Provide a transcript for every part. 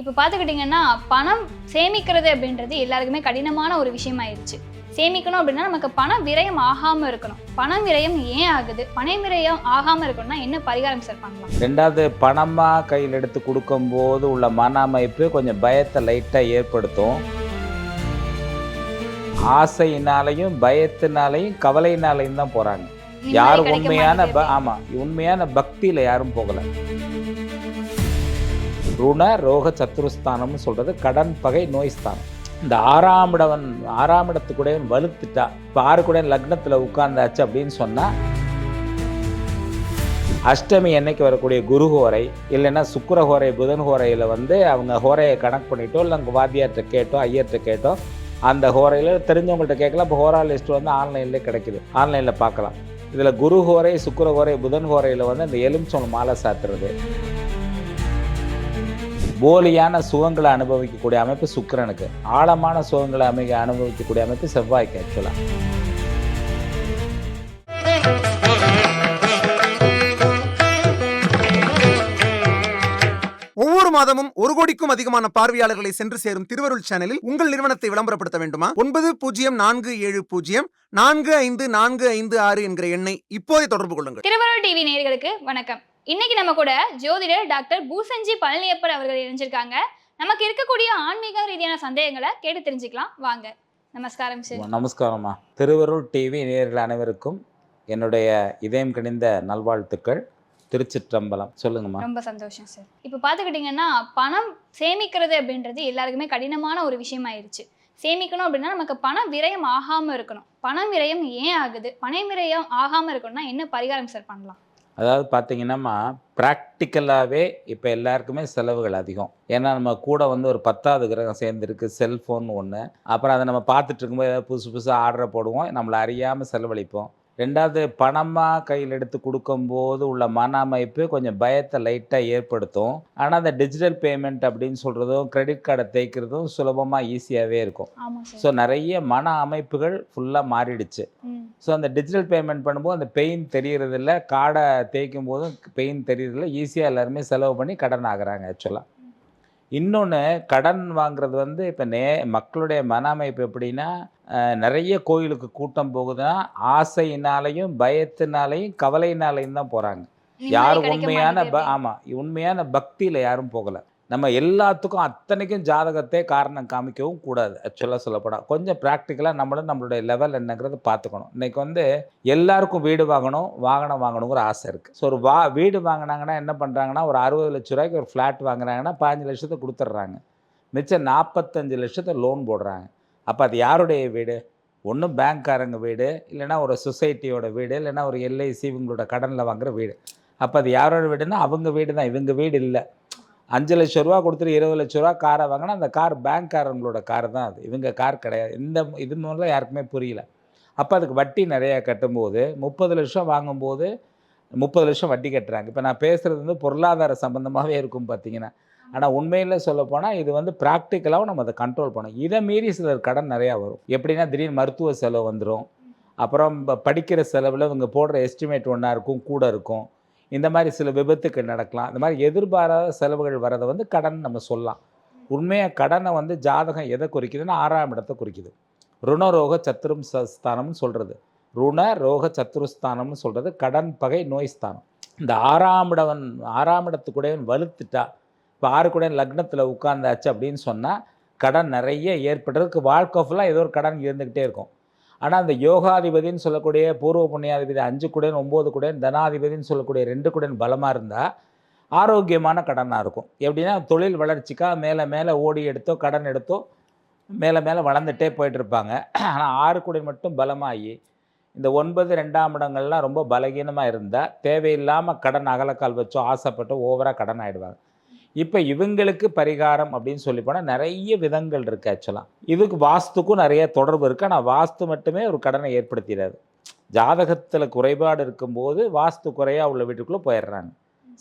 இப்போ பார்த்துக்கிட்டிங்கன்னா பணம் சேமிக்கிறது அப்படின்றது எல்லாருக்குமே கடினமான ஒரு விஷயமாயிருச்சு. சேமிக்கணும் அப்படின்னா நமக்கு பணம் விரயம் ஆகாமல் இருக்கணும். பணம் விரயம் ஏன் ஆகுது? பணம் விரயம் ஆகாமல் இருக்கணும்னா என்ன பரிகாரம் சார் பண்ணலாம்? ரெண்டாவது பணமாக கையில் எடுத்து கொடுக்கும்போது உள்ள மன அமைப்பு கொஞ்சம் பயத்தை லைட்டாக ஏற்படுத்தும். ஆசையினாலையும் பயத்தினாலையும் கவலையினாலையும் தான் போகிறாங்க யாரும் உண்மையான. ஆமாம் உண்மையான பக்தியில் யாரும் போகலை. ருண ரோக சத்துருஸ்தானம்னு சொல்கிறது கடன் பகை நோய் ஸ்தானம். இந்த ஆறாம் இடவன் ஆறாம் இடத்துக்குடையவன் வலுத்துட்டா இப்போ ஆறு கூட லக்னத்தில் உட்கார்ந்தாச்சு அப்படின்னு சொன்னால் அஷ்டமி என்னைக்கு வரக்கூடிய குரு ஹோரை இல்லைன்னா சுக்கர ஹோரை புதன் ஹோரையில் வந்து அவங்க ஹோரையை கணக்கு பண்ணிட்டோ இல்லை அங்கே வாத்தியார்கிட்ட கேட்டோ ஐயர்கிட்ட கேட்டோ அந்த ஹோரையில் தெரிஞ்சவங்கள்ட்ட கேட்கலாம். இப்போ ஹோரா லிஸ்ட் வந்து ஆன்லைன்லேயே கிடைக்குது. ஆன்லைனில் பார்க்கலாம். இதில் குரு ஹோரை சுக்கர ஹோரை புதன் ஹோரையில் வந்து அந்த எலுமிச்சம் மாலை சாத்துறது. போலியான சுகங்களை அனுபவிக்கக்கூடிய அமைப்பு சுக்கிரனுக்கு ஆழமான சுகங்களை அமைக்க அனுபவிக்கக்கூடிய அமைப்பு செவ்வாய்க்கு ஆக்சுவலாக ஒவ்வொரு மாதமும் ஒரு கோடிக்கும் அதிகமான பார்வையாளர்களை சென்று சேரும் திருவருள் சேனலில் உங்கள் நிறுவனத்தை விளம்பரப்படுத்த வேண்டுமா? ஒன்பது பூஜ்ஜியம் நான்கு ஏழு பூஜ்ஜியம் நான்கு ஐந்து நான்கு ஐந்து ஆறு என்கிற எண்ணை இப்போதே தொடர்பு கொள்ளுங்கள். திருவருள் டிவி நேயர்களுக்கு வணக்கம். இன்னைக்கு நம்ம கூட ஜோதிடர் டாக்டர் பூசஞ்சி பழனியப்பர் அவர்கள் இணைஞ்சிருக்காங்க. நமக்கு இருக்கக்கூடிய ஆன்மீக ரீதியான சந்தேகங்களை கேட்டு தெரிஞ்சுக்கலாம். வாங்க. நமஸ்காரம் சார் நமஸ்காரம்மா. திருவருள் டிவி நேயர்கள் அனைவருக்கும் என்னுடைய இதயம் கணிந்த நல்வாழ்த்துக்கள். திருச்சிற்றம்பலம். சொல்லுங்கம்மா. ரொம்ப சந்தோஷம் சார் இப்போ பார்த்துக்கிட்டிங்கன்னா பணம் சேமிக்கிறது அப்படின்றது எல்லாருக்குமே கடினமான ஒரு விஷயமாயிருச்சு. சேமிக்கணும் அப்படின்னா நமக்கு பணம் விரயம் ஆகாமல் இருக்கணும். பணம் விரயம் ஏன் ஆகுது? பணம் விரயம் ஆகாமல் இருக்கணும்னா என்ன பரிகாரம் சார் பண்ணலாம்? அதாவது பார்த்தீங்கன்னாம்மா ப்ராக்டிக்கலாகவே இப்போ எல்லாருக்குமே செலவுகள் அதிகம். ஏன்னா நம்ம கூட வந்து ஒரு பத்தாவது கிரகம் சேர்ந்துருக்கு செல்ஃபோன் ஒன்று அப்புறம் அதை நம்ம பார்த்துட்டு இருக்கும்போது ஏதாவது புதுசு புதுசாக ஆர்டரை போடுவோம் நம்மளை அறியாமல் செலவழிப்போம். ரெண்டாவது பணமாக கையில் எடுத்து கொடுக்கும்போது உள்ள மன அமைப்பு கொஞ்சம் பயத்தை லைட்டாக ஏற்படுத்தும். ஆனால் அந்த டிஜிட்டல் பேமெண்ட் அப்படின்னு சொல்கிறதும் கிரெடிட் கார்டை தேய்க்கிறதும் சுலபமாக ஈஸியாகவே இருக்கும். ஸோ நிறைய மன அமைப்புகள் ஃபுல்லாக மாறிடுச்சு ஸோ அந்த டிஜிட்டல் பேமெண்ட் பண்ணும்போது அந்த பெயின் தெரியறதில்ல கார்டை தேய்க்கும் போதும் பெயின் தெரியறதில்ல ஈஸியாக எல்லாருமே செலவு பண்ணி கடன் ஆகுறாங்க ஆக்சுவலாக இன்னொன்று கடன் வாங்குறது வந்து இப்போ நே மக்களுடைய மன அமைப்பு எப்படின்னா நிறைய கோயிலுக்கு கூட்டம் போகுதுன்னா ஆசையினாலையும் பயத்தினாலையும் கவலையினாலையும் தான் போகிறாங்க யாரும் உண்மையான ப. ஆமாம் உண்மையான பக்தியில் யாரும் போகலை. நம்ம எல்லாத்துக்கும் அத்தனைக்கும் ஜாதகத்தை காரணம் காமிக்கவும் கூடாது. ஆக்சுவலாக சொல்லப்படாது கொஞ்சம் ப்ராக்டிக்கலாக நம்மளும் நம்மளுடைய லெவல் என்னங்கிறத பார்த்துக்கணும். இன்றைக்கி வந்து எல்லாருக்கும் வீடு வாங்கணும் வாகனம் வாங்கணுங்கிற ஆசை இருக்குது ஸோ ஒரு வா வீடு வாங்கினாங்கன்னா என்ன பண்ணுறாங்கன்னா ஒரு அறுபது லட்ச ரூபாய்க்கு ஒரு ஃப்ளாட் வாங்குறாங்கன்னா பாஞ்சு லட்சத்தை கொடுத்துட்றாங்க. மிச்சம் நாற்பத்தஞ்சு லட்சத்தை லோன் போடுறாங்க. அப்போ அது யாருடைய வீடு? ஒன்றும் பேங்க்காரங்க வீடு இல்லைன்னா ஒரு சொசைட்டியோட வீடு இல்லைன்னா ஒரு எல்ஐசி இவங்களோட கடனில் வாங்குற வீடு. அப்போ அது யாரோட வீடுன்னா அவங்க வீடு தான் இவங்க வீடு இல்லை. அஞ்சு லட்ச ரூபா கொடுத்துட்டு இருபது லட்ச ரூபா காரை வாங்கினா அந்த கார் பேங்க்காரங்களோட கார் தான் அது. இவங்க கார் கிடையாது. இந்த இது மூலம் யாருக்குமே புரியல. அப்போ அதுக்கு வட்டி நிறையா கட்டும்போது முப்பது லட்சம் வாங்கும்போது முப்பது லட்சம் வட்டி கட்டுறாங்க. இப்போ நான் பேசுகிறது வந்து பொருளாதார சம்மந்தமாகவே இருக்கும் பார்த்தீங்கன்னா ஆனால் உண்மையில் சொல்லப்போனால் இது வந்து ப்ராக்டிக்கலாகவும் நம்ம அதை கண்ட்ரோல் பண்ணோம் இதை மீறி சிலர் கடன் நிறையா வரும். எப்படின்னா திடீர்னு மருத்துவ செலவு வந்துடும் அப்புறம் படிக்கிற செலவில் இவங்க போடுற எஸ்டிமேட் ஒன்றா இருக்கும் கூட இருக்கும். இந்த மாதிரி சில விபத்துக்கள் நடக்கலாம். இந்த மாதிரி எதிர்பாராத செலவுகள் வரதை வந்து கடன் நம்ம சொல்லலாம். உண்மையாக கடனை வந்து ஜாதகம் எதை குறிக்குதுன்னா ஆறாம் இடத்தை குறிக்குது. ருணரோக சத்துரும் ஸ்தானம்னு சொல்கிறது ருண ரோக சத்துருஸ்தானம்னு சொல்கிறது கடன் பகை நோய் ஸ்தானம். இந்த ஆறாம் இடவன் ஆறாம் இடத்துக்குடையவன் வலுத்துட்டா இப்போ ஆறு கூட லக்னத்தில் உட்கார்ந்தாச்சு அப்படின்னு சொன்னால் கடன் நிறைய ஏற்படுறதுக்கு வாழ்க்கை ஃபுல்லாக ஏதோ ஒரு கடன் இருந்துக்கிட்டே இருக்கும். ஆனால் அந்த யோகாதிபதின்னு சொல்லக்கூடிய பூர்வ புண்ணியாதிபதி அஞ்சு குடன் ஒம்பது குடன் தனாதிபதின்னு சொல்லக்கூடிய ரெண்டு குடன் பலமாக இருந்தால் ஆரோக்கியமான கடனாக இருக்கும். எப்படின்னா தொழில் வளர்ச்சிக்காக மேலே மேலே ஓடி எடுத்தோ கடன் எடுத்தோ மேலே மேலே வளர்ந்துட்டே போயிட்டு இருப்பாங்க ஆனால் ஆறு குடன் மட்டும் பலமாகி இந்த ஒன்பது ரெண்டாம் இடங்கள்லாம் ரொம்ப பலகீனமாக இருந்தால் தேவையில்லாமல் கடன் அகலக்கால் வச்சோ ஆசைப்பட்டு ஓவராக கடன் ஆகிடுவாங்க இப்போ இவங்களுக்கு பரிகாரம் அப்படின்னு சொல்லி போனால் நிறைய விதங்கள் இருக்குது ஆக்சுவலாக இதுக்கு வாஸ்துக்கும் நிறைய தொடர்பு இருக்குது ஆனால் வாஸ்து மட்டுமே ஒரு கடனை ஏற்படுத்திடாது. ஜாதகத்தில் குறைபாடு இருக்கும்போது வாஸ்து குறையாக உள்ள வீட்டுக்குள்ளே போயிடுறாங்க.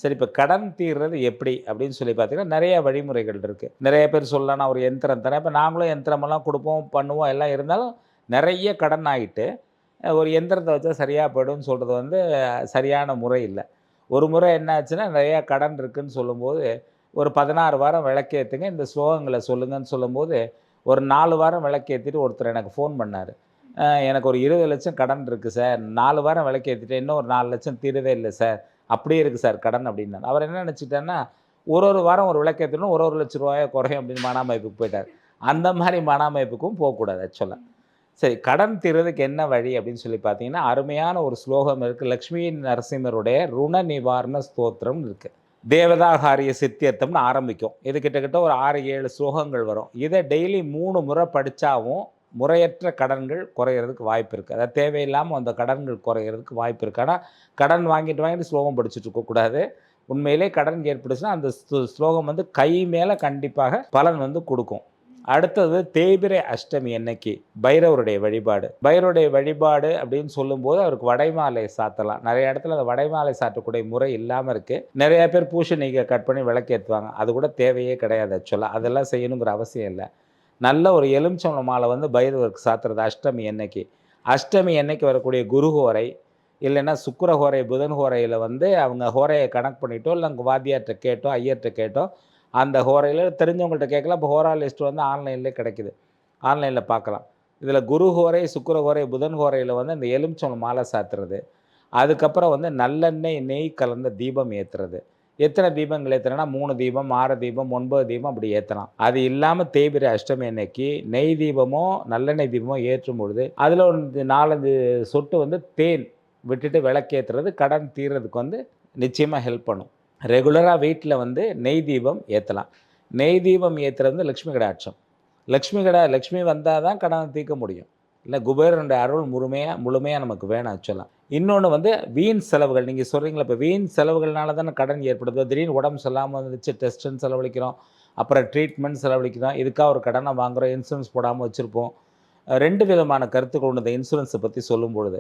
சரி இப்போ கடன் தீர்றது எப்படி அப்படின்னு சொல்லி பார்த்தீங்கன்னா நிறைய வழிமுறைகள் இருக்குது நிறைய பேர் சொல்லலாம் நான் ஒரு யந்திரம் தரேன். இப்போ நாங்களும் யந்திரமெல்லாம் கொடுப்போம் பண்ணுவோம் எல்லாம் இருந்தாலும் நிறைய கடன் ஆகிட்டு ஒரு எந்திரத்தை வச்சா சரியாக போய்டும்னு சொல்கிறது வந்து சரியான முறை இல்லை. ஒரு முறை என்ன ஆச்சுன்னா நிறையா கடன் இருக்குதுன்னு சொல்லும்போது ஒரு பதினாறு வாரம் விளக்கேற்றுங்க இந்த ஸ்லோகங்களை சொல்லுங்கன்னு சொல்லும்போது ஒரு நாலு வாரம் விளக்கேற்றிட்டு ஒருத்தர் எனக்கு ஃபோன் பண்ணார். எனக்கு ஒரு இருபது லட்சம் கடன் இருக்குது சார். நாலு வாரம் விளக்கேற்றிட்டு இன்னும் ஒரு நாலு லட்சம் தீரவே இல்லை சார். அப்படியே இருக்குது சார் கடன் அப்படின்னாரு. அவர் என்ன நினச்சிட்டேன்னா ஒரு ஒரு வாரம் ஒரு விளக்கேற்றணும் ஒரு ஒரு லட்ச ரூபாயை குறையும் அப்படின்னு மனாமைப்புக்கு போயிட்டார். அந்த மாதிரி மனாமைப்புக்கும் போகக்கூடாது ஆக்சுவலாக சரி கடன் தீர்றதுக்கு என்ன வழி அப்படின்னு சொல்லி பார்த்தீங்கன்னா அருமையான ஒரு ஸ்லோகம் இருக்குது லக்ஷ்மி நரசிம்மருடைய ருண நிவாரண ஸ்தோத்திரம் இருக்குது தேவதாகாரிய சித்தியர்த்தம்னு ஆரம்பிக்கும். இது கிட்டத்தட்ட ஒரு ஆறு ஏழு ஸ்லோகங்கள் வரும். இதை டெய்லி மூணு முறை படித்தாவும் முறையற்ற கடன்கள் குறையிறதுக்கு வாய்ப்பு இருக்குது அதாவது தேவையில்லாமல் அந்த கடன்கள் குறையிறதுக்கு வாய்ப்பு இருக்குது ஆனால் கடன் வாங்கிட்டு வாங்கிட்டு ஸ்லோகம் படிச்சுட்டு இருக்கக்கூடாது உண்மையிலே கடன் ஏற்பட்டுச்சுன்னா அந்த ஸ்லோகம் வந்து கை மேலே கண்டிப்பாக பலன் வந்து கொடுக்கும். அடுத்தது தேய்பிரை அஷ்டமி அன்னைக்கு பைரவருடைய வழிபாடு. பைரவருடைய வழிபாடு அப்படின்னு சொல்லும்போது அவருக்கு வடைமாலை சாத்தலாம். நிறைய இடத்துல அந்த வடைமாலை சாற்றக்கூடிய முறை இல்லாமல் இருக்குது நிறைய பேர் பூசணிக்கை கட் பண்ணி விளக்கேற்றுவாங்க அது கூட தேவையே கிடையாது ஆக்சுவலாக அதெல்லாம் செய்யணுங்கிற அவசியம் இல்லை. நல்ல ஒரு எலுமிச்சம்பளம் மாலை வந்து பைரவருக்கு சாத்துறது அஷ்டமி அன்னைக்கு. அஷ்டமி அன்னைக்கு வரக்கூடிய குரு ஹோரை இல்லைன்னா சுக்கிர ஹோரை புதன் ஹோரையில் வந்து அவங்க ஹோரையை கணக்கு பண்ணிட்டோ இல்லை அங்கே வாத்தியார்கிட்ட கேட்டோ ஐயர்கிட்ட கேட்டோ அந்த ஹோரையில் தெரிஞ்சவங்கள்ட்ட கேட்கலாம். இப்போ ஹோரா லிஸ்ட் வந்து ஆன்லைன்லேயே கிடைக்குது. ஆன்லைனில் பார்க்கலாம். இதில் குரு ஹோரை சுக்கிர ஹோரை புதன் ஹோரையில் வந்து இந்த எலுமிச்சம்பழம் மாலை சாத்துறது. அதுக்கப்புறம் வந்து நல்லெண்ணெய் நெய் கலந்த தீபம் ஏற்றுறது எத்தனை தீபங்கள் ஏற்றுறேன்னா மூணு தீபம் ஆறு தீபம் ஒன்பது தீபம் அப்படி ஏற்றலாம் அது இல்லாமல் தேய்பிரை அஷ்டமி அன்னைக்கு நெய் தீபமோ நல்லெண்ணெய் தீபமோ ஏற்றும் பொழுது அதில் ஒரு நாலஞ்சு சொட்டு வந்து தேன் விட்டுட்டு விளக்கேற்றுறது கடன் தீர்றதுக்கு வந்து நிச்சயமாக ஹெல்ப் பண்ணும். ரெகுலராக வீட்டில் வந்து நெய் தீபம் ஏற்றலாம் நெய் தீபம் ஏற்றுறது வந்து லக்ஷ்மி கடாட்சம். லக்ஷ்மி கடா லக்ஷ்மி வந்தால் தான் கடனை தீர்க்க முடியும். இல்லை குபேரனுடைய அருள் முழுமையாக முழுமையாக நமக்கு வேணும் ஆக்சுவலாக இன்னொன்று வந்து வீண் செலவுகள். நீங்கள் சொல்கிறீங்களா இப்போ வீண் செலவுகள்னால தானே கடன் ஏற்படுது. திடீர்னு உடம்பு சொல்லாமல் வந்துச்சு டெஸ்ட்டுன்னு செலவழிக்கிறோம். அப்புறம் ட்ரீட்மெண்ட் செலவழிக்கிறோம். இதுக்காக ஒரு கடனை வாங்குகிறோம் இன்சூரன்ஸ் போடாமல் வச்சுருப்போம். ரெண்டு விதமான கருத்துக்கள் உண்டு. இந்த இன்சூரன்ஸை பற்றி சொல்லும் பொழுது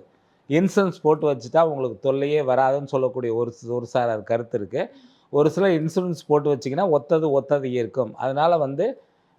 இன்சூரன்ஸ் போட்டு வச்சுட்டா உங்களுக்கு தொல்லையே வராதுன்னு சொல்லக்கூடிய ஒரு ஒரு சார் கருத்து இருக்குது ஒரு சிலர் இன்சூரன்ஸ் போட்டு வச்சிங்கன்னா ஒத்தது ஒத்தது இருக்கும் அதனால் வந்து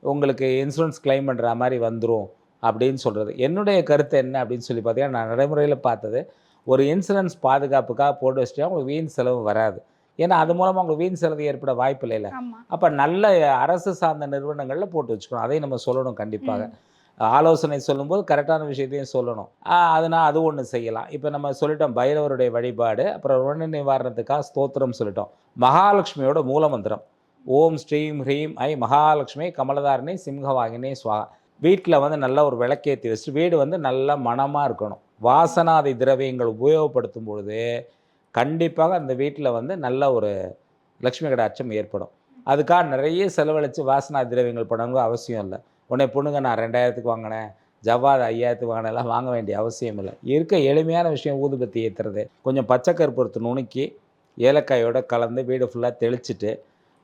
உங்களுக்கு இன்சூரன்ஸ் கிளைம் பண்ணுற மாதிரி வந்துடும் அப்படின்னு சொல்கிறது என்னுடைய கருத்து என்ன அப்படின்னு சொல்லி பார்த்தீங்கன்னா நான் நடைமுறையில் பார்த்தது ஒரு இன்சூரன்ஸ் பாதுகாப்புக்காக போட்டு வச்சுட்டா உங்களுக்கு வீண் செலவு வராது. ஏன்னா அது மூலமாக உங்களுக்கு வீண் செலவு ஏற்பட வாய்ப்பு இல்லைல்ல அப்போ நல்ல அரசு சார்ந்த நிறுவனங்களில் போட்டு வச்சுக்கணும். அதையும் நம்ம சொல்லணும் கண்டிப்பாக. ஆலோசனை சொல்லும்போது கரெக்டான விஷயத்தையும் சொல்லணும். அதனால் அது ஒன்று செய்யலாம். இப்போ நம்ம சொல்லிட்டோம் பைரவருடைய வழிபாடு அப்புறம் ருண நிவாரணத்துக்காக ஸ்தோத்திரம் சொல்லிட்டோம். மகாலட்சுமியோட மூலமந்திரம். ஓம் ஸ்ரீம் ஹ்ரீம் ஐ மகாலட்சுமி கமலதாரணி சிம்ஹவாகினி ஸ்வாகா வீட்டில் வந்து நல்ல ஒரு விளக்கேற்றி வச்சுட்டு வீடு வந்து நல்ல மணமாக இருக்கணும். வாசனாதி திரவியங்கள் உபயோகப்படுத்தும் பொழுது கண்டிப்பாக அந்த வீட்டில் வந்து நல்ல ஒரு லக்ஷ்மி கடாட்சம் ஏற்படும். அதுக்காக நிறைய செலவழித்து வாசனாதி திரவியங்கள் பண்ணணுங்க அவசியம் இல்லை. உடனே பொண்ணுங்க நான் ரெண்டாயிரத்துக்கு வாங்கினேன். ஜவ்வாது ஐயாயிரத்துக்கு வாங்கினெல்லாம் வாங்க வேண்டிய அவசியம் இல்லை. இருக்க எளிமையான விஷயம் ஊதுபத்தி ஏற்றுறது கொஞ்சம் பச்சை கற்பூரத்தை நுணுக்கி ஏலக்காயோட கலந்து வீடு ஃபுல்லாக தெளிச்சுட்டு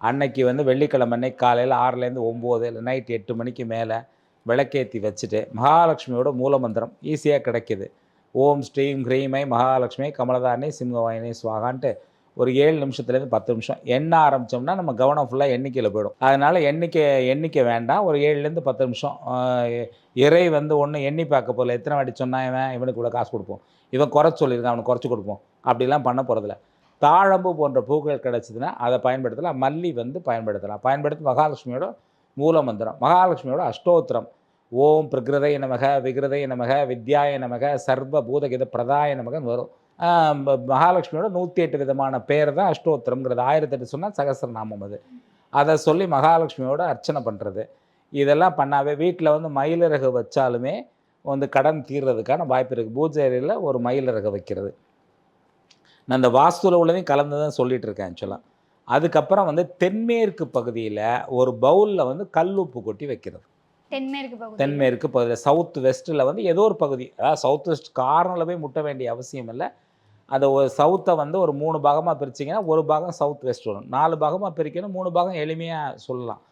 அன்னைக்கு வந்து வெள்ளிக்கிழமை அன்னைக்கு காலையில் ஆறுலேருந்து ஒம்பது இல்லை நைட் எட்டு மணிக்கு மேலே விளக்கேற்றி வச்சுட்டு மகாலட்சுமியோட மூலமந்திரம் ஈஸியாக கிடைக்கிது. ஓம் ஸ்ரீம் ஹ்ரீமை மகாலட்சுமி கமலதாரணி சிம்ஹவாயினி சுவாகான்ட்டு ஒரு ஏழு நிமிஷத்துலேருந்து பத்து நிமிஷம் எண்ண ஆரம்பித்தோம்னா நம்ம கவனம் ஃபுல்லாக எண்ணிக்கையில் போயிடும். அதனால் எண்ணிக்கை எண்ணிக்கை வேண்டாம். ஒரு ஏழுலேருந்து பத்து நிமிஷம் இறை வந்து ஒன்று எண்ணி பார்க்க போகல எத்தனை வாட்டி சொன்னா இவன் இவனுக்கு இவ்வளோ காசு கொடுப்போம். இவன் குறைச்சி சொல்லியிருக்கான் அவனுக்கு குறைச்சி கொடுப்போம். அப்படிலாம் பண்ண போகிறதில்ல தாழம்பு போன்ற பூக்கள் கிடச்சிதுன்னா அதை பயன்படுத்தலாம். மல்லி வந்து பயன்படுத்தலாம். பயன்படுத்தி மகாலட்சுமியோட மூலமந்திரம் மகாலட்சுமியோட அஷ்டோத்திரம். ஓம் பிரகிருதை நமக விகிருதை நமக வித்யாய நமக சர்வ பூதகித பிரதாய நமகன்னு வரும். மகாலட்சுமியோட நூற்றி எட்டு விதமான பேர் தான் அஷ்டோத்திரம்ங்கிறது. ஆயிரத்தி எட்டு சொன்னால் சகசிரநாமம் அது. அதை சொல்லி மகாலட்சுமியோட அர்ச்சனை பண்ணுறது இதெல்லாம் பண்ணாவே வீட்டில் வந்து மயிலிறகு வச்சாலுமே வந்து கடன் தீர்றதுக்கான வாய்ப்பு இருக்குது பூஜை அறையில் ஒரு மயிலிறகு வைக்கிறது. நான் இந்த வாஸ்துல உள்ளதையும் கலந்து தான் சொல்லிட்டு இருக்கேன் ஆக்சுவலாக அதுக்கப்புறம் வந்து தென்மேற்கு பகுதியில் ஒரு பவுலில் வந்து கல் உப்பு கொட்டி வைக்கிறது. தென்மேற்கு பகுதி. தென்மேற்கு பகுதியில் சவுத் வெஸ்ட்டில் வந்து ஏதோ ஒரு பகுதி. அதாவது சவுத் வெஸ்ட் கார்னரில் போய் முட்ட வேண்டிய அவசியம் இல்லை. அந்த ஒரு சவுத்தை வந்து ஒரு மூணு பாகமாக பிரிச்சிங்கன்னா ஒரு பாகம் சவுத் வெஸ்ட் வரும் நாலு பாகமாக பிரிக்கணும் மூணு பாகம் எளிமையாக சொல்லலாம்.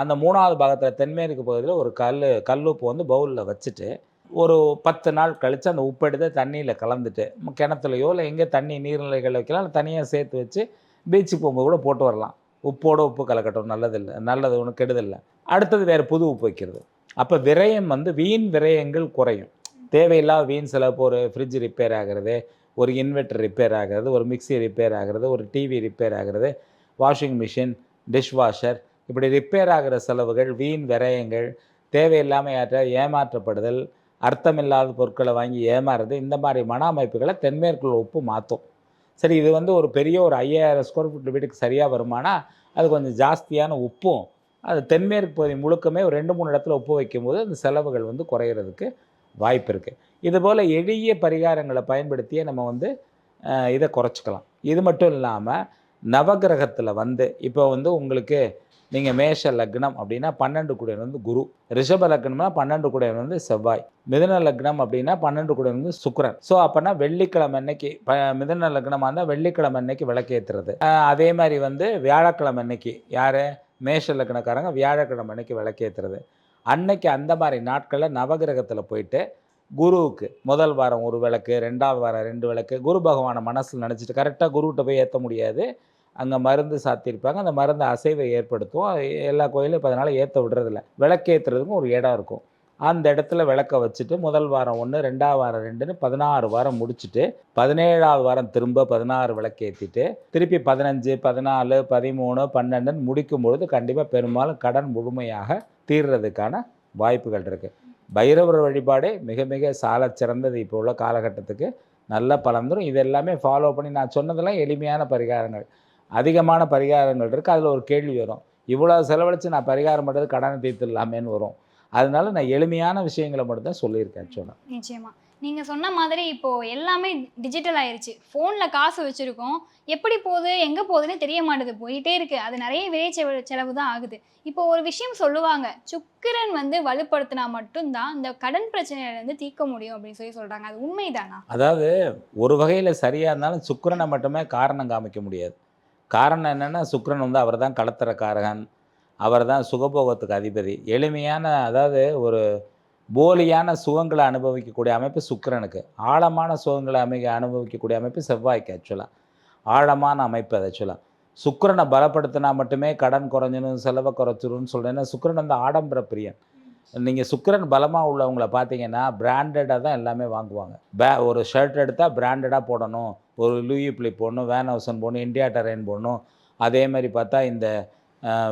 அந்த மூணாவது பாகத்தில் தென்மேற்கு பகுதியில் ஒரு கல் கல்லுப்பு வந்து பவுலில் வச்சுட்டு ஒரு பத்து நாள் கழித்து அந்த உப்பு எடுத்து தண்ணியில் கலந்துட்டு கிணத்துலையோ இல்லை எங்கே தண்ணி நீர்நிலைகள் வைக்கலாம் இல்லை தனியாக சேர்த்து வச்சு பீச்சுக்கு போகும்போது கூட போட்டு வரலாம். உப்போட உப்பு கலக்கட்டும் நல்லதில்லை. நல்லது ஒன்றும் கெடுதல்ல. அடுத்தது வேறு புது உப்பு வைக்கிறது. அப்போ விரயம் வந்து வீண் விரயங்கள் குறையும். தேவையில்லாத வீண் செலவு ஒரு ஃப்ரிட்ஜ் ரிப்பேர் ஆகிறது ஒரு இன்வெர்ட்டர் ரிப்பேர் ஆகிறது ஒரு மிக்ஸி ரிப்பேர் ஆகிறது ஒரு டிவி ரிப்பேர் ஆகிறது வாஷிங் மிஷின் டிஷ்வாஷர் இப்படி ரிப்பேர் ஆகிற செலவுகள் வீண் விரயங்கள் தேவையில்லாமல் யாற்ற ஏமாற்றப்படுதல் அர்த்தமில்லாத பொருட்களை வாங்கி ஏமாறுறது இந்த மாதிரி மன அமைப்புகளை தென்மேற்குள்ள உப்பு மாற்றும் சரி இது வந்து ஒரு பெரிய ஒரு ஐயாயிரம் ஸ்கொயர் ஃபீட் வீட்டுக்கு சரியாக வருமானா அது கொஞ்சம் ஜாஸ்தியான உப்பும் அது தென்மேற்கு பகுதி முழுக்கமே ஒரு ரெண்டு மூணு இடத்துல உப்பு வைக்கும்போது அந்த செலவுகள் வந்து குறையிறதுக்கு வாய்ப்பு இருக்குது இதுபோல் எளிய பரிகாரங்களை பயன்படுத்தியே நம்ம வந்து இதை குறைச்சிக்கலாம். இது மட்டும் இல்லாமல் நவகிரகத்தில் வந்து இப்போ வந்து உங்களுக்கு நீங்கள் மேஷ லக்னம் அப்படின்னா பன்னெண்டு குடையன் வந்து குரு. ரிஷப லக்னம்னா பன்னெண்டு குடையன் வந்து செவ்வாய். மிதுன லக்னம் அப்படின்னா பன்னெண்டு குடையன் வந்து சுக்கரன். ஸோ அப்போனா வெள்ளிக்கிழமை அன்னைக்கு ப மிதுன லக்னமாக இருந்தால் வெள்ளிக்கிழமை அன்னைக்கு விளக்கேற்றுறது அதே மாதிரி வந்து வியாழக்கிழமை அன்னைக்கு யார்? மேஷ லக்னக்காரங்க வியாழக்கிழமை அன்னைக்கு விளக்கேற்றுறது அன்னைக்கு அந்த மாதிரி நாட்களில் நவகிரகத்தில் போயிட்டு குருவுக்கு முதல் வாரம் ஒரு விளக்கு ரெண்டாவது வாரம் ரெண்டு விளக்கு குரு பகவானை மனசில் நினச்சிட்டு கரெக்டாக குருகிட்ட போய் ஏற்ற முடியாது. அங்கே மருந்து சாத்தியிருப்பாங்க. அந்த மருந்து அசைவை ஏற்படுத்தும். எல்லா கோயிலும் இப்போ அதனால் ஏற்ற விடுறதில்ல. விளக்கேற்றுறதுக்கும் ஒரு இடம் இருக்கும். அந்த இடத்துல விளக்க வச்சுட்டு முதல் வாரம் ஒன்று ரெண்டாவது வாரம் ரெண்டுன்னு பதினாறு வாரம் முடிச்சுட்டு பதினேழாவது வாரம் திரும்ப பதினாறு விளக்கேற்றிட்டு திருப்பி பதினஞ்சு பதினாலு பதிமூணு பன்னெண்டுன்னு முடிக்கும் பொழுது கண்டிப்பாக பெரும்பாலும் கடன் முழுமையாக தீர்றதுக்கான வாய்ப்புகள் இருக்குது பைரவர் வழிபாடே மிக மிக சால சிறந்தது இப்போ உள்ள காலகட்டத்துக்கு. நல்ல பலன் தரும். இது எல்லாமே ஃபாலோ பண்ணி நான் சொன்னதெல்லாம் எளிமையான பரிகாரங்கள். அதிகமான பரிகாரங்கள் இருக்குது அதில் ஒரு கேள்வி வரும். இவ்வளோ செலவழித்து நான் பரிகாரம் பண்ணுறது கடனை தீர்த்துடலாமேன்னு வரும். அதனால நான் எளிமையான விஷயங்களை மட்டும் தான் சொல்லியிருக்கேன் சொன்னேன் நிச்சயமாக நீங்கள் சொன்ன மாதிரி இப்போது எல்லாமே டிஜிட்டல் ஆயிடுச்சு ஃபோனில் காசு வச்சுருக்கோம். எப்படி போகுது? எங்கே போகுதுன்னு தெரிய மாட்டேது. போயிட்டே இருக்குது அது நிறைய விரை செலவு தான் ஆகுது. இப்போ ஒரு விஷயம் சொல்லுவாங்க. சுக்கிரன் வந்து வலுப்படுத்தினா மட்டும்தான் இந்த கடன் பிரச்சனையிலேருந்து தீர்க்க முடியும் அப்படின்னு சொல்லி சொல்கிறாங்க அது உண்மைதானா? அதாவது ஒரு வகையில் சரியாக இருந்தாலும் சுக்கிரனை மட்டுமே காரணம் காமிக்க முடியாது. காரணம் என்னென்னா சுக்கிரன் வந்து அவர் தான் களத்திர காரகன் அவர் தான் சுகபோகத்துக்கு அதிபதி. எளிமையான அதாவது ஒரு போலியான சுகங்களை அனுபவிக்கக்கூடிய அமைப்பு சுக்கரனுக்கு. ஆழமான சுகங்களை அமைக்க அனுபவிக்கக்கூடிய அமைப்பு செவ்வாய்க்கு ஆக்சுவலாக ஆழமான அமைப்பு அது ஆக்சுவலாக சுக்கரனை பலப்படுத்தினா மட்டுமே கடன் குறைஞ்சிடும் செலவை குறைச்சிரும்னு சொல்கிறேன் சுக்கிரன் வந்து ஆடம்பர பிரியன். நீங்கள் சுக்கரன் பலமாக உள்ளவங்கள பார்த்தீங்கன்னா பிராண்டடாக தான் எல்லாமே வாங்குவாங்க. பே ஒரு ஷர்ட் எடுத்தால் பிராண்டடாக போடணும். ஒரு லூயி பிளி போடணும் வேன் ஹவுசன் போடணும் இந்தியா டெரைன் போடணும். அதே மாதிரி பார்த்தா இந்த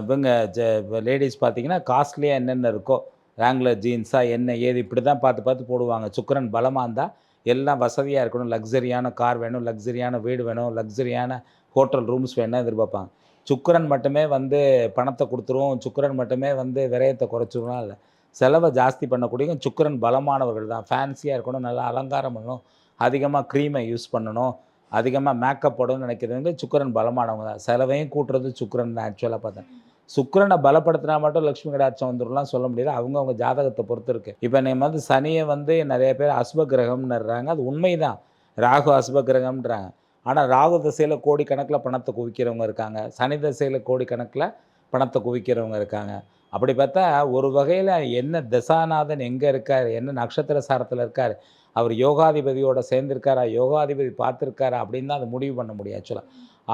இவங்க இவங்க லேடிஸ் பார்த்தீங்கன்னா காஸ்ட்லியாக என்னென்ன இருக்கோ ரேங்லர் ஜீன்ஸாக என்ன ஏது இப்படி தான் பார்த்து பார்த்து போடுவாங்க. சுக்கிரன் பலமாக இருந்தால் எல்லாம் வசதியாக இருக்கணும். லக்ஸரியான கார் வேணும் லக்ஸரியான வீடு வேணும் லக்ஸரியான ஹோட்டல் ரூம்ஸ் வேணும் எதிர்பார்ப்பாங்க. சுக்கரன் மட்டுமே வந்து பணத்தை கொடுத்துருவோம் சுக்கிரன் மட்டுமே வந்து விரயத்தை குறைச்சிருவோம்னா இல்லை. செலவை ஜாஸ்தி பண்ணக்கூடிய சுக்கரன் பலமானவர்கள் தான். ஃபேன்சியாக இருக்கணும் நல்லா அலங்காரம் பண்ணணும் அதிகமாக க்ரீமை யூஸ் பண்ணணும் அதிகமாக மேக்கப் போடணும்னு நினைக்கிறவங்க சுக்கிரன் பலமானவங்க தான். செலவையும் கூட்டுறது சுக்கரன் தான் ஆக்சுவலாக பார்த்தேன் சுக்கிரனை பலப்படுத்தினா மட்டும் லக்ஷ்மி கடாட்சம் வந்துடலாம் சொல்ல முடியாது அவங்க ஜாதகத்தை பொறுத்து இருக்கு இப்போ நம்ம வந்து சனியை வந்து நிறைய பேர் அசுப கிரகம்னுறாங்க அது உண்மைதான். ராகு அஸ்வ கிரகம்ன்றாங்க. ஆனால் ராகு திசையில் கோடிக்கணக்கில் பணத்தை குவிக்கிறவங்க இருக்காங்க. சனி திசையில் கோடிக்கணக்கில் பணத்தை குவிக்கிறவங்க இருக்காங்க. அப்படி பார்த்தா ஒரு வகையில் என்ன தசாநாதன் எங்கே இருக்கார்? என்ன நட்சத்திர சாரத்தில் இருக்கார்? அவர் யோகாதிபதியோட சேர்ந்திருக்காரா? யோகாதிபதி பார்த்துருக்காரா? அப்படின்னு தான் அதை முடிவு பண்ண முடியும் ஆக்சுவலாக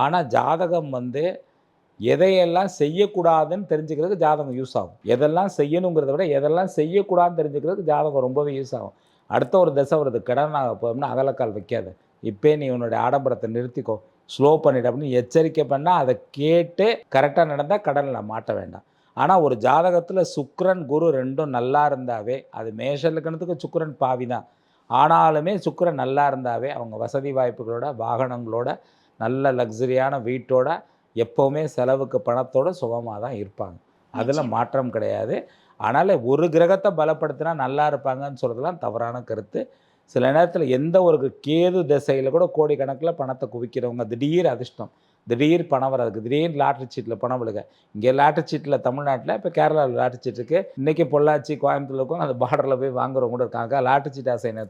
ஆனால் ஜாதகம் வந்து எதையெல்லாம் செய்யக்கூடாதுன்னு தெரிஞ்சுக்கிறதுக்கு ஜாதகம் யூஸ் ஆகும். எதெல்லாம் செய்யணுங்கிறத விட எதெல்லாம் செய்யக்கூடாதுன்னு தெரிஞ்சுக்கிறதுக்கு ஜாதகம் ரொம்பவே யூஸ் ஆகும். அடுத்த ஒரு தசை வருது கடன் ஆக போகும்னா அகலக்கால் வைக்காது. இப்போ நீ உன்னோட ஆடம்பரத்தை நிறுத்திக்கோ. ஸ்லோ பண்ணிடு அப்படின்னு எச்சரிக்கை பண்ணால் அதை கேட்டு கரெக்டாக நடந்தால் கடனில் மாட்ட வேண்டாம். ஆனால் ஒரு ஜாதகத்தில் சுக்ரன் குரு ரெண்டும் நல்லா இருந்தாவே அது மேஷ சுக்ரன் பாவி தான். ஆனாலுமே சுக்ரன் நல்லா இருந்தாவே அவங்க வசதி வாய்ப்புகளோட வாகனங்களோட நல்ல லக்ஸரியான வீட்டோட எப்போவுமே செலவுக்கு பணத்தோட சுகமாக தான் இருப்பாங்க. அதில். மாற்றம் கிடையாது. ஆனால் ஒரு கிரகத்தை பலப்படுத்தினா நல்லா இருப்பாங்கன்னு சொல்கிறதுலாம் தவறான கருத்து. சில நேரத்தில் எந்த ஒரு கேது திசையில் கூட கோடிக்கணக்கில் பணத்தை குவிக்கிறவங்க திடீர் அதிர்ஷ்டம். திடீர் பணம் வராதுக்கு திடீர் லாட்ரி சீட்டில் பணம் விழுக. இங்கே லாட்ரி சீட்டில் தமிழ்நாட்டில் இப்போ கேரளாவில் லாட்ரி சீட் இருக்கு. இன்றைக்கி பொள்ளாச்சி கோயம்புத்தூருக்கும் அந்த பார்டரில் போய் வாங்குறவங்க கூட இருக்காங்க. லாட்ரி சீட் ஆசை என்ன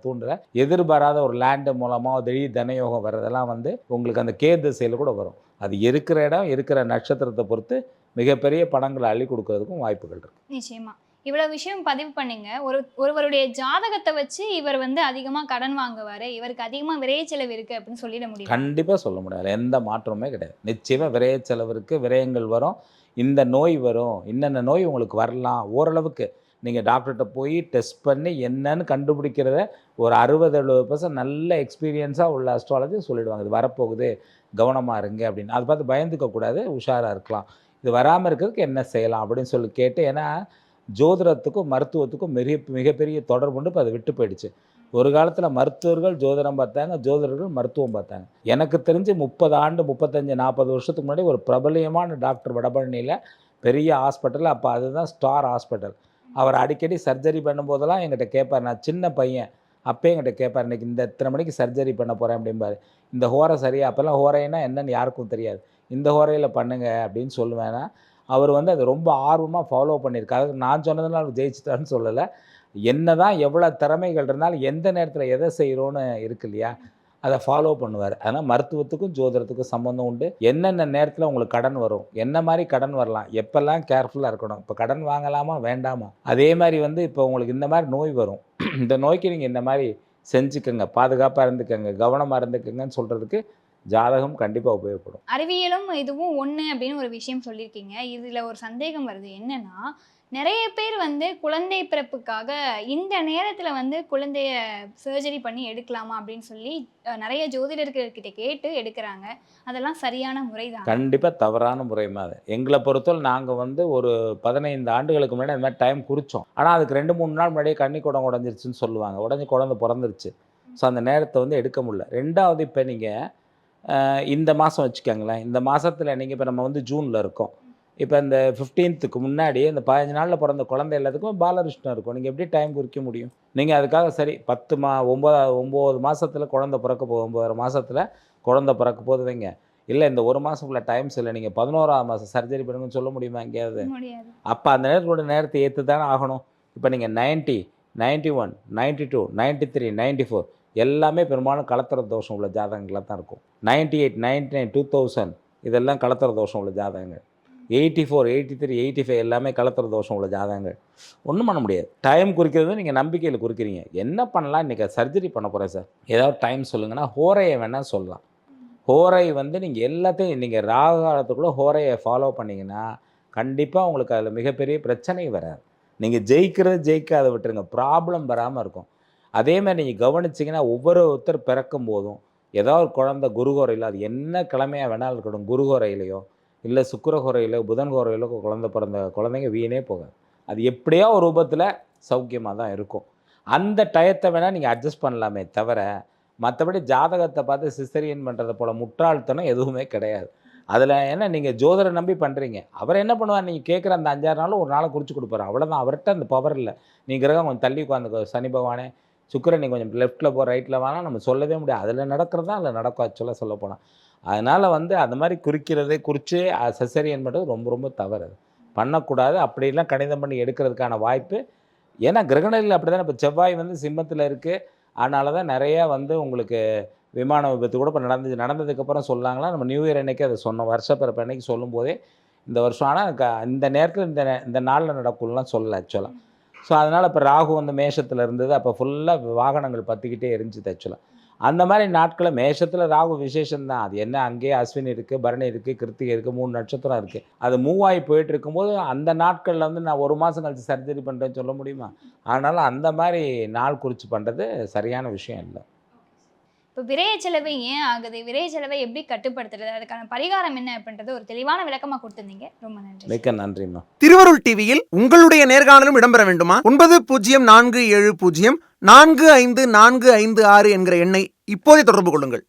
எதிர்பாராத ஒரு லேண்டு மூலமாக திடீர் தனயோகம் வர்றதெல்லாம் வந்து உங்களுக்கு அந்த கே திசையில் கூட வரும். அது இருக்கிற இடம் இருக்கிற நட்சத்திரத்தை பொறுத்து மிகப்பெரிய பணங்களை அள்ளி கொடுக்கறதுக்கும் வாய்ப்புகள் இருக்குது நிச்சயமாக இவ்வளவு விஷயம் பதிவு பண்ணீங்க. ஒரு ஒருவருடைய ஜாதகத்தை வச்சு இவர் வந்து அதிகமா கடன் வாங்குவாரு இவருக்கு அதிகமா விரைய செலவு இருக்கு அப்படின்னு சொல்லிட முடியும்? கண்டிப்பாக சொல்ல முடியாது. எந்த மாற்றமுமே கிடையாது. நிச்சயமாக விரைய செலவிற்கு விரயங்கள் வரும். இந்த நோய் வரும். என்னென்ன நோய் உங்களுக்கு வரலாம்? ஓரளவுக்கு நீங்கள் டாக்டர்கிட்ட போய் டெஸ்ட் பண்ணி என்னன்னு கண்டுபிடிக்கிறத ஒரு அறுபது எழுபது பர்சன்ட் நல்ல எக்ஸ்பீரியன்ஸாக உள்ள அஸ்ட்ராலஜி சொல்லிடுவாங்க. இது வரப்போகுது. கவனமாக இருங்க அப்படின்னு. அதை பார்த்து பயந்துக்கக்கூடாது. உஷாராக இருக்கலாம். இது வராமல் இருக்கிறதுக்கு என்ன செய்யலாம் அப்படின்னு சொல்லி கேட்டு ஏன்னா ஜோதிடத்துக்கும் மருத்துவத்துக்கும் மிக மிகப்பெரிய தொடர்பு உண்டு. இப்போ அதை விட்டு போயிடுச்சு. ஒரு காலத்தில் மருத்துவர்கள் ஜோதிடம் பார்த்தாங்க ஜோதிடர்கள் மருத்துவம் பார்த்தாங்க. எனக்கு தெரிஞ்சு முப்பது ஆண்டு முப்பத்தஞ்சு நாற்பது வருஷத்துக்கு முன்னாடி ஒரு பிரபலியமான டாக்டர் வடபழனியில் பெரிய ஹாஸ்பிட்டல் அப்போ அதுதான் ஸ்டார் ஹாஸ்பிட்டல். அவர் அடிக்கடி சர்ஜரி பண்ணும்போதெல்லாம் எங்கிட்ட கேட்பார் நான் சின்ன பையன் அப்போ என்கிட்ட கேட்பார் இன்றைக்கி இந்த இத்தனை மணிக்கு சர்ஜரி பண்ண போகிறேன் அப்படிம்பார். இந்த ஹோரை சரியா அப்போல்லாம் ஹோரைன்னா என்னன்னு யாருக்கும் தெரியாது. இந்த ஹோரையில் பண்ணுங்க அப்படின்னு சொல்லுவேன்னா அவர் வந்து அதை ரொம்ப ஆர்வமாக ஃபாலோ பண்ணியிருக்காரு. நான் சொன்னதுனால அவர் ஜெயிச்சிட்டான்னு சொல்லலை. என்ன தான் எவ்வளோ திறமைகள் இருந்தாலும் எந்த நேரத்தில் எதை செய்கிறோன்னு இருக்கு இல்லையா? அதை ஃபாலோ பண்ணுவார். அதனால் மருத்துவத்துக்கும் ஜோதிடத்துக்கும் சம்மந்தம் உண்டு. என்னென்ன நேரத்தில் உங்களுக்கு கடன் வரும்? என்ன மாதிரி கடன் வரலாம்? எப்பெல்லாம் கேர்ஃபுல்லாக இருக்கணும்? இப்போ கடன் வாங்கலாமா? வேண்டாமா? அதே மாதிரி வந்து இப்போ உங்களுக்கு இந்த மாதிரி நோய் வரும். இந்த நோய்க்கு நீங்கள் இந்த மாதிரி செஞ்சுக்கோங்க. பாதுகாப்பாக இருந்துக்கோங்க. கவனமாக இருந்துக்கோங்கன்னு சொல்கிறதுக்கு ஜாதகம் கண்டிப்பாக உபயோகப்படும். அறிவியலும் இதுவும் ஒன்று அப்படின்னு ஒரு விஷயம் சொல்லியிருக்கீங்க. இதில் ஒரு சந்தேகம் வருது. என்னன்னா நிறைய பேர் வந்து குழந்தை பிறப்புக்காக இந்த நேரத்தில் வந்து குழந்தைய சர்ஜரி பண்ணி எடுக்கலாமா அப்படின்னு சொல்லி நிறைய ஜோதிடர்கள்கிட்ட கேட்டு எடுக்கிறாங்க. அதெல்லாம் சரியான முறைதான்? கண்டிப்பாக தவறான முறைமா அது எங்களை பொறுத்தவரை நாங்கள் வந்து ஒரு பதினைந்து ஆண்டுகளுக்கு முன்னாடி அந்த மாதிரி டைம் குறித்தோம் ஆனால் அதுக்கு ரெண்டு மூணு நாள் முன்னாடியே கன்னி குடம் உடஞ்சிருச்சுன்னு சொல்லுவாங்க. உடஞ்சி குழந்தை பிறந்துருச்சு. ஸோ அந்த நேரத்தை வந்து எடுக்க முடியல. ரெண்டாவது இப்போ நீங்கள் இந்த மாதம் வச்சுக்கோங்களேன். இந்த மாதத்தில் நீங்கள் இப்போ நம்ம வந்து ஜூனில் இருக்கோம். இப்போ இந்த ஃபிஃப்டீன்த்துக்கு முன்னாடி இந்த பதினஞ்சு நாளில் பிறந்த குழந்தை எல்லாத்துக்கும் பாலகிருஷ்ணன் இருக்கும். நீங்கள் எப்படி டைம் குறிக்க முடியும்? நீங்கள் அதுக்காக சரி பத்து மா ஒம்பதா ஒம்பது மாதத்தில் குழந்தை பிறக்க போகுது ஒம்பது மாதத்தில் குழந்தை பிறக்க வைங்க. இல்லை இந்த ஒரு மாதம் டைம்ஸ் இல்லை. நீங்கள் பதினோராம் மாதம் சர்ஜரி பண்ணுங்கன்னு சொல்ல முடியுமா எங்கேயாவது? அப்போ அந்த நேரத்தோட நேரத்தை ஏற்று தானே ஆகணும். இப்போ நீங்கள் ninety ninety one ninety two ninety three ninety four எல்லாமே பெரும்பாலும் கலத்திர தோஷம் உள்ள ஜாதகங்களாக தான் இருக்கும். Ninety eight ninety nine two thousand இதெல்லாம் கலத்திர தோஷம் உள்ள ஜாதகங்கள். Eighty four eighty three eighty five எல்லாமே கலத்திர தோஷம் உள்ள ஜாதகங்கள். ஒன்றும் பண்ண முடியாது. டைம் குறிக்கிறது நீங்கள் நம்பிக்கையில் குறிக்கிறீங்க. என்ன பண்ணலாம்? இன்றைக்கி சர்ஜரி பண்ண போகிறேன் சார். ஏதாவது டைம் சொல்லுங்கன்னா ஹோரையை வேணால் சொல்லலாம். ஹோரை வந்து நீங்கள் எல்லாத்தையும் நீங்கள் ராக காலத்துக்குள்ளே ஹோரையை ஃபாலோ பண்ணிங்கன்னா கண்டிப்பாக உங்களுக்கு அதில் மிகப்பெரிய பிரச்சனை வராது. நீங்கள் ஜெயிக்கிறது ஜெயிக்காத விட்டுருங்க. ப்ராப்ளம் வராமல் இருக்கும். அதே மாதிரி நீங்கள் கவனிச்சிங்கன்னா ஒவ்வொருத்தர் பிறக்கும் போதும் ஏதாவது ஒரு குழந்த குருகோரையில் அது என்ன கிழமையாக வேணாலும் இருக்கட்டும் குருகோரையிலையோ இல்லை சுக்கிரகோரையிலோ புதன்கோரையிலோ குழந்த பிறந்த குழந்தைங்க வீணே போகாது. அது எப்படியோ ஒரு ரூபத்தில் சௌக்கியமாக தான் இருக்கும். அந்த டயத்தை வேணால் நீங்கள் அட்ஜஸ்ட் பண்ணலாமே தவிர மற்றபடி ஜாதகத்தை பார்த்து சிசரியன் பண்ணுறதை போல் முட்டாள்தனம் எதுவுமே கிடையாது. அதில் என்ன நீங்கள் ஜோதிடரை நம்பி பண்ணுறீங்க அவர் என்ன பண்ணுவார்? நீங்கள் கேட்குற அந்த அஞ்சாறு நாளும் ஒரு நாளை குறித்து கொடுப்பாரு. அவ்வளோதான் அவர்கிட்ட அந்த பவர் இல்லை. நீங்கள் கிரகம் கொஞ்சம் தள்ளி உட்காந்து சனி பகவானே சுக்கிரன் நீ கொஞ்சம் லெஃப்ட்டில் போ ரைட்டில் வானா நம்ம சொல்லவே முடியாது. அதில் நடக்கிறது தான் அதில் நடக்கும் ஆக்சுவலாக சொல்ல போனால் அதனால் வந்து அந்த மாதிரி குறிக்கிறதே குறித்து சசரியன் பண்ணுறது ரொம்ப ரொம்ப தவறு அது. பண்ணக்கூடாது. அப்படிலாம் கணிதம் பண்ணி எடுக்கிறதுக்கான வாய்ப்பு. ஏன்னா கிரகணத்தில் அப்படி தானே இப்போ செவ்வாய் வந்து சிம்மத்தில் இருக்குது அதனால தான் நிறையா வந்து உங்களுக்கு விமான விபத்து கூட இப்போ நடந்துச்சு. நடந்ததுக்கப்புறம் சொல்லாங்களா நம்ம நியூ இயர் அன்னைக்கு அதை சொன்னோம். வருஷப்பிறப்பு அன்னைக்கு சொல்லும்போதே இந்த வருஷம் ஆனால் க- இந்த நேரத்தில் இந்த நே- இந்த நாளில் நடக்கும்லாம் சொல்லலை ஆக்சுவலாக ஸோ அதனால் இப்போ ராகு வந்து மேஷத்தில் இருந்தது. அப்போ ஃபுல்லாக வாகனங்கள் பற்றிக்கிட்டே இருந்துச்சு ஆக்சுவலாக அந்த மாதிரி நாட்களை மேஷத்தில் ராகு விசேஷம் தான் அது என்ன அங்கேயே அஸ்வினி இருக்குது பரணி இருக்குது கிருத்திகை இருக்குது மூணு நட்சத்திரம் இருக்குது அது மூவ் ஆகி போயிட்டு இருக்கும்போது அந்த நாட்களில் வந்து நான் ஒரு மாதம் கழித்து சர்ஜரி பண்ணுறேன்னு சொல்ல முடியுமா? அதனால் அந்த மாதிரி நாள் குறித்து பண்ணுறது சரியான விஷயம் இல்லை. இப்போ விரைய செலவு ஏன் ஆகுது? விரைய செலவை எப்படி கட்டுப்படுத்துறது? அதுக்கான பரிகாரம் என்ன அப்படின்றது ஒரு தெளிவான விளக்கமா கொடுத்திருந்தீங்க. ரொம்ப நன்றி. மிக்க நன்றிம்மா. திருவருள் டிவியில் உங்களுடைய நேர்காணலும் இடம்பெற வேண்டுமா? ஒன்பது பூஜ்ஜியம் நான்கு ஏழு பூஜ்ஜியம் நான்கு ஐந்து நான்கு ஐந்து ஆறு என்கிற எண்ணை இப்போதே தொடர்பு கொள்ளுங்கள்.